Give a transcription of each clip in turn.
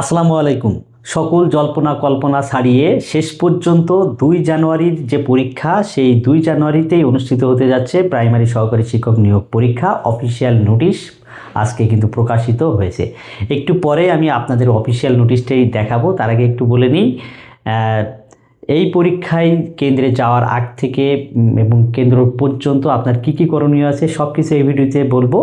আসসালামু আলাইকুম। সকল জল্পনা কল্পনা ছাড়িয়ে শেষ পর্যন্ত দুই জানুয়ারির যে পরীক্ষা, সেই দুই জানুয়ারিতেই অনুষ্ঠিত হতে যাচ্ছে প্রাইমারি সহকারী শিক্ষক নিয়োগ পরীক্ষা, অফিসিয়াল নোটিশ। আজকে কিন্তু প্রকাশিত হয়েছে। একটু পরে আমি আপনাদের অফিসিয়াল নোটিশটাই দেখাবো। তার আগে একটু বলে নিই এই পরীক্ষায় কেন্দ্রে যাওয়ার আগ থেকে এবং কেন্দ্র পর্যন্ত আপনার কী কী করণীয় আছে সব কিছু এই ভিডিওতে বলব।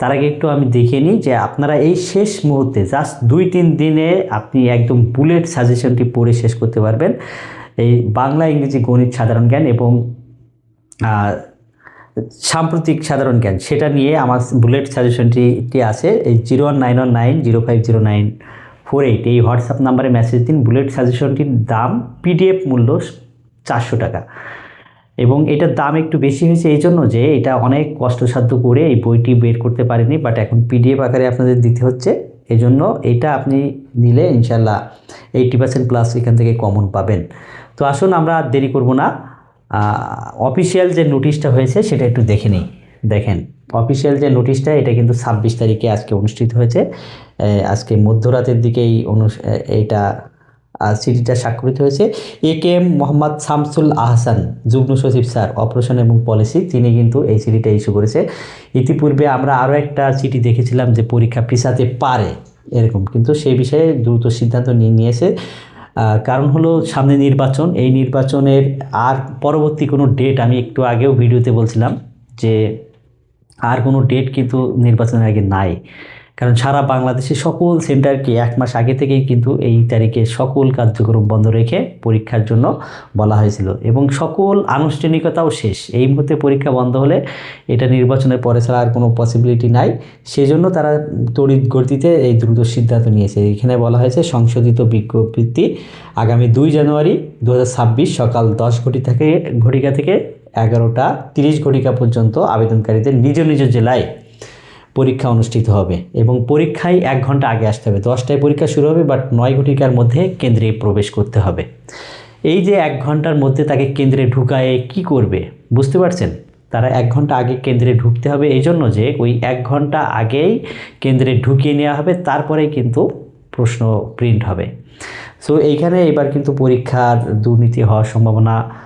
তার আগে একটু আমি দেখে নিই যে আপনারা এই শেষ মুহূর্তে জাস্ট দুই তিন দিনে আপনি একদম বুলেট সাজেশনটি পড়ে শেষ করতে পারবেন। এই বাংলা, ইংরেজি, গণিত, সাধারণ জ্ঞান এবং সাম্প্রতিক সাধারণ জ্ঞান, সেটা নিয়ে আমার বুলেট সাজেশনটি আছে, এই zero one nine one nine zero five zero nine. Four eight এই হোয়াটসঅ্যাপ নাম্বারে মেসেজ দিন। বুলেট সাজেশনটির দাম পিডিএফ মূল্য চারশো টাকা। এবং এটার দাম একটু বেশি হয়েছে এই জন্য যে এটা অনেক কষ্টসাধ্য করে এই বইটি বের করতে পারিনি বাট এখন পিডিএফ আকারে আপনাদের দিতে হচ্ছে। এই জন্য এটা আপনি নিলে ইনশাল্লাহ এইটি পার্সেন্ট প্লাস এখান থেকে কমন পাবেন। তো আসুন আমরা দেরি করব না। অফিসিয়াল যে নোটিশটা হয়েছে সেটা একটু দেখে নিই। দেখেন। অফিসিয়াল যে নোটিশটা এটা কিন্তু ছাব্বিশ তারিখে আজকে অনুষ্ঠিত হয়েছে। আজকে মধ্যরাতের দিকেই অনু এইটা চিঠিটা স্বাক্ষরিত হয়েছে। A K M Mohammad Shamsul Ahsan, যুগ্ম সচিব স্যার অপারেশন এবং পলিসি তিনি কিন্তু এই চিঠিটা ইস্যু করেছে। ইতিপূর্বে আমরা আরও একটা চিঠি দেখেছিলাম যে পরীক্ষা পিছাতে পারে, এরকম। কিন্তু সেই বিষয়ে দ্রুত সিদ্ধান্ত নিয়ে নিয়েছে। কারণ হলো সামনে নির্বাচন, এই নির্বাচনের আর পরবর্তী কোনো ডেট আমি একটু আগেও ভিডিওতে বলছিলাম যে আর কোনো ডেট কিন্তু নির্বাচনের আগে নাই। কারণ সারা বাংলাদেশে সকল সেন্টারকে এক মাস আগে থেকেই কিন্তু এই তারিখে সকল কার্যক্রম বন্ধ রেখে পরীক্ষার জন্য বলা হয়েছিল। এবং সকল আনুষ্ঠানিকতাও শেষ। এই মুহূর্তে পরীক্ষা বন্ধ হলে এটা নির্বাচনের পরে ছাড়া আর কোনো পসিবিলিটি নাই। সেজন্য তারা তড়িৎ গতিতে এই দ্রুত সিদ্ধান্ত নিয়েছে। এখানে বলা হয়েছে, সংশোধিত বিজ্ঞপ্তি আগামী দুই জানুয়ারি দু হাজার ছাব্বিশ সকাল দশ ঘটি থেকে ঘটিকা থেকে এগারোটা তিরিশ ঘটিকা পর্যন্ত আবেদনকারীদের নিজ নিজ জেলায় পরীক্ষা অনুষ্ঠিত হবে এবং পরীক্ষায় এক ঘণ্টা আগে আসতে হবে। দশটায় পরীক্ষা শুরু হবে বাট নয় ঘটিকার মধ্যে কেন্দ্রে প্রবেশ করতে হবে। এই যে এক ঘণ্টার মধ্যে তাকে কেন্দ্রে ঢুকায় কি করবে, বুঝতে পারছেন? তারা এক ঘণ্টা আগে কেন্দ্রে ঢুকতে হবে এই জন্য যে ওই এক ঘণ্টা আগেই কেন্দ্রে ঢুকিয়ে নেওয়া হবে, তারপরেই কিন্তু প্রশ্ন প্রিন্ট হবে। সো এইখানে এবার কিন্তু পরীক্ষার দুর্নীতি হওয়ার সম্ভাবনা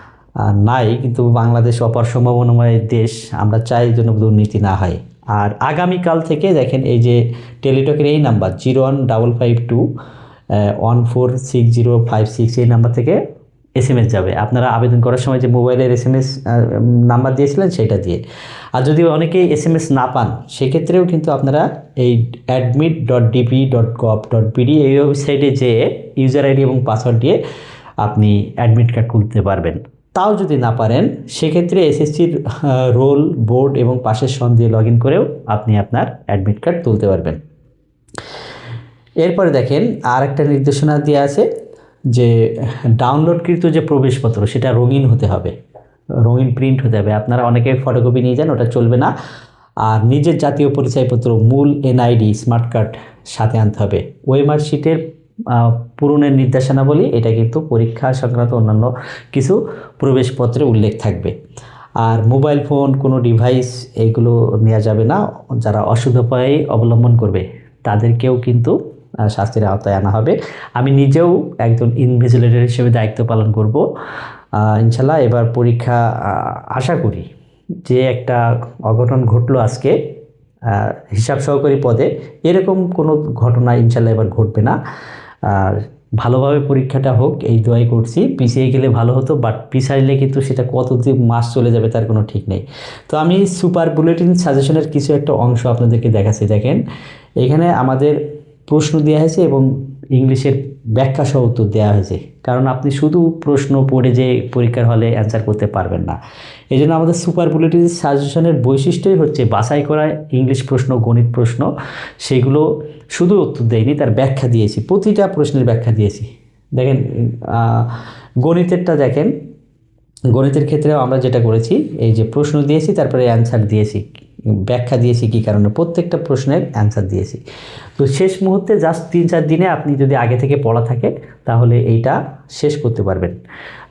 নাই, কিন্তু বাংলাদেশ অপার সম্ভাবনাময় দেশ, আমরা চাই যেন দুর্নীতি না হয়। আর আগামীকাল থেকে দেখেন এই যে টেলিটকের এই number, zero one double five two one four six zero five six, এই নাম্বার থেকে এস এম এস যাবে। আপনারা আবেদন করার সময় যে মোবাইলের এস এম এস নাম্বার দিয়েছিলেন সেটা দিয়ে। আর যদি অনেকেই এস এম এস না পান, সেক্ষেত্রেও কিন্তু আপনারা এই admit dot DP dot gov dot BD এই ওয়েবসাইটে যেয়ে ইউজার আইডি এবং পাসওয়ার্ড দিয়ে আপনি অ্যাডমিট কার্ড খুলতে পারবেন। তাও যদি না পারেন, সেক্ষেত্রে এসএসসির রোল, বোর্ড এবং পাশের সন দিয়ে লগ করেও আপনি আপনার অ্যাডমিট কার্ড তুলতে পারবেন। এরপরে দেখেন আর একটা নির্দেশনা দেওয়া আছে যে, ডাউনলোডকৃত যে প্রবেশপত্র, সেটা রঙিন হতে হবে। রঙিন প্রিন্ট হতে হবে। আপনারা অনেকে ফটোকপি নিয়ে যান, ওটা চলবে না। আর নিজের জাতীয় পরিচয়পত্র, মূল এনআইডি স্মার্ট কার্ড সাথে আনতে হবে। ওয়েমার শিটের পূরণের নির্দেশনাবলী, এটা কিন্তু পরীক্ষা সংক্রান্ত অন্যান্য কিছু প্রবেশপত্রে উল্লেখ থাকবে। আর মোবাইল ফোন, কোনো ডিভাইস এইগুলো নেওয়া যাবে না, যারা অসুধোপায় অবলম্বন করবে, তাদেরকেও কিন্তু শাস্তির আওতায় আনা হবে। আমি নিজেও একজন ইনভিজিলেটর হিসেবে দায়িত্ব পালন করব। ইনশাল্লাহ এবার পরীক্ষা আশা করি যে একটা অঘটন ঘটলো আজকে হিসাব সহকারী পদে, এরকম কোনো ঘটনা ইনশাল্লাহ এবার ঘটবে না। আর ভালোভাবে পরীক্ষাটা হোক, এই দোয়াই করছি। পিছিয়ে গেলে ভালো হতো বাট পিছাইলে কিন্তু সেটা কত মাস চলে যাবে তার কোনো ঠিক নেই। তো আমি সুপার বুলেটিন সাজেশনের কিছু একটা অংশ আপনাদেরকে দেখাচ্ছি। দেখেন, এখানে আমাদের প্রশ্ন দেওয়া হয়েছে এবং ইংলিশের ব্যাখ্যা সহ উত্তর দেওয়া হয়েছে। কারণ আপনি শুধু প্রশ্ন পড়ে যে পরীক্ষার হলে অ্যান্সার করতে পারবেন না। এই জন্য আমাদের সুপার বুলেটিন সাজেশনের বৈশিষ্ট্যই হচ্ছে বাছাই করা ইংলিশ প্রশ্ন, গণিত প্রশ্ন, সেগুলো শুধু উত্তর দেয়নি, তার ব্যাখ্যা দিয়েছি। প্রতিটা প্রশ্নের ব্যাখ্যা দিয়েছি। দেখেন গণিতেরটা দেখেন। গণিতের ক্ষেত্রেও আমরা যেটা করেছি, এই যে প্রশ্ন দিয়েছি, তারপরে অ্যান্সার দিয়েছি। ব্যাখ্যা দিয়েছি কী কারণে? প্রত্যেকটা প্রশ্নের অ্যান্সার দিয়েছি। তো শেষ মুহূর্তে জাস্ট তিন চার দিনে আপনি যদি আগে থেকে পড়া থাকে, তাহলে এইটা শেষ করতে পারবেন।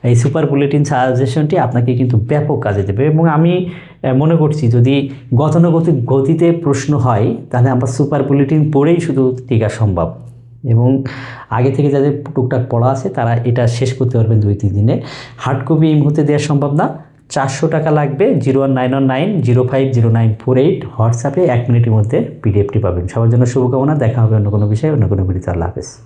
এই সুপার বুলেটিন সাজেশনটি আপনাকে কিন্তু ব্যাপক কাজে দেবে এবং আমি মনে করছি যদি গতানুগতিক গতিতে প্রশ্ন হয়, তাহলে আমরা সুপার বুলেটিন পড়েই শুধু টিকা সম্ভব। এবং আগে থেকে যাদের টুকটাক পড়া আছে, তারা এটা শেষ করতে পারবেন দুই তিন দিনে। হার্ড কপি এই মুহূর্তে দেওয়া সম্ভব না। চারশো টাকা লাগবে, zero one nine one nine, zero five zero nine four eight. হোয়াটসঅ্যাপে এক মিনিটের মধ্যে পিডিএফটি পাবেন। সবার জন্য শুভকামনা। দেখা হবে অন্য কোনো বিষয়ে, অন্য কোনো ভিডিওতে। আল্লাহ হাফেজ।